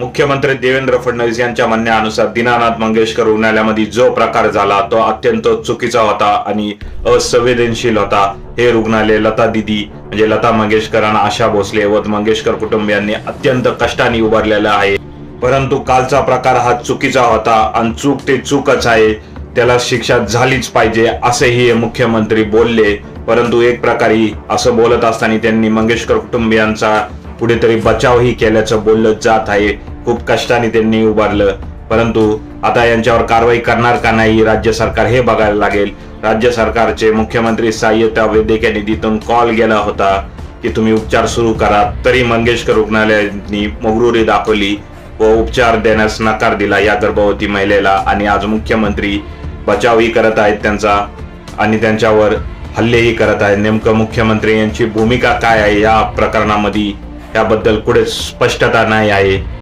मुख्यमंत्री देवेंद्र फडणवीस यांच्या म्हणण्यानुसार दीनानाथ मंगेशकर रुग्णालयामध्ये जो प्रकार झाला तो अत्यंत चुकीचा होता आणि असंवेदनशील होता. हे रुग्णालय लता दिदी म्हणजे लता मंगेशकर आणि आशा भोसले व मंगेशकर कुटुंबियांनी अत्यंत कष्टाने उभारलेलं आहे. परंतु कालचा प्रकार हा चुकीचा होता आणि चूक ते चूकच आहे. त्याला शिक्षा झालीच पाहिजे असेही मुख्यमंत्री बोलले. परंतु एक प्रकारे असं बोलत असताना त्यांनी मंगेशकर कुटुंबियांचा कुठेतरी बचावही केल्याचं बोललं जात आहे. खूप कष्टाने त्यांनी उभारलं. परंतु आता यांच्यावर कारवाई करणार का नाही राज्य सरकार हे बघायला लागेल. राज्य सरकारचे मुख्यमंत्री सहाय्यता वैद्यकीय निधीतून कॉल गेला होता की तुम्ही उपचार सुरू करा. तरी मंगेशकर रुग्णालयांनी मगरुरी दाखवली व उपचार देण्यास नकार दिला या गर्भवती महिलेला आणि आज मुख्यमंत्री बचावही करत आहेत त्यांचा आणि त्यांच्यावर हल्लेही करत आहेत. नेमकं मुख्यमंत्री यांची भूमिका काय आहे या प्रकरणामध्ये याबद्दल कुठे स्पष्टता नाही आहे.